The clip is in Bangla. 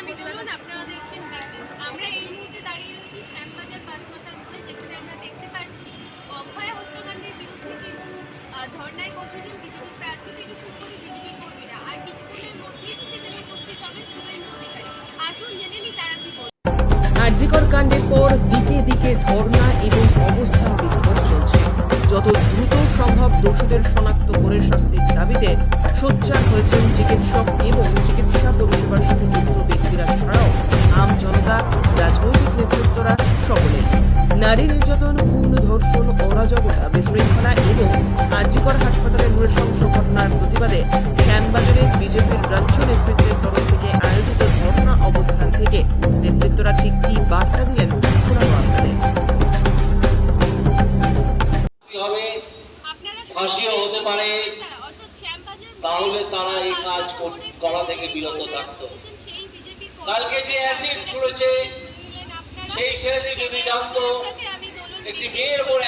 আমি আপনারা দেখছেন আমরা এই মুহূর্তে দাঁড়িয়ে রয়েছি শ্যামবাজার পাঁচমাথার যেখানে আমরা দেখতে পাচ্ছি হত্যাকাণ্ডের বিরুদ্ধে কিন্তু ধর্নায় বিজেপি প্রার্থী থেকে শুরু করে বিজেপি কর্মীরা। আর কিছুক্ষণের মধ্যেই সেখানে উপস্থিত হবে শুভেন্দু অধিকারী। আসুন জেনে তারা কি কাণ্ডের পর দিকে দিকে ধর্ণা এবং অবস্থান বিক্ষোভ চলছে। যত দ্রুত সম্ভব দোষীদের শনাক্ত করে শাস্তির দাবিতে সোচ্চার হয়েছেন চিকিৎসক এবং নারী নির্যাতন খুন ধর্ষণ অরাজকতা বিশৃঙ্খলা এবং আরজিকর হাসপাতালের নৃশংস ঘটনার প্রতিবাদে শ্যামবাজারে বিজেপির রাজ্য নেতৃত্বের তরফ থেকে আয়োজিত ধর্ণা অবস্থান থেকে নেতৃত্বরা ঠিক কি বার্তা দিলেন শোনাবো আপনাদের। ফাঁসিও হতে পারে। তাহলে তারা এই কাজ কর- থেকে বিরত থাকতো। কালকে যে অ্যাসিড ছুঁড়েছে সেই ছেলেটি যদি জানতো একটি মেয়ের উপর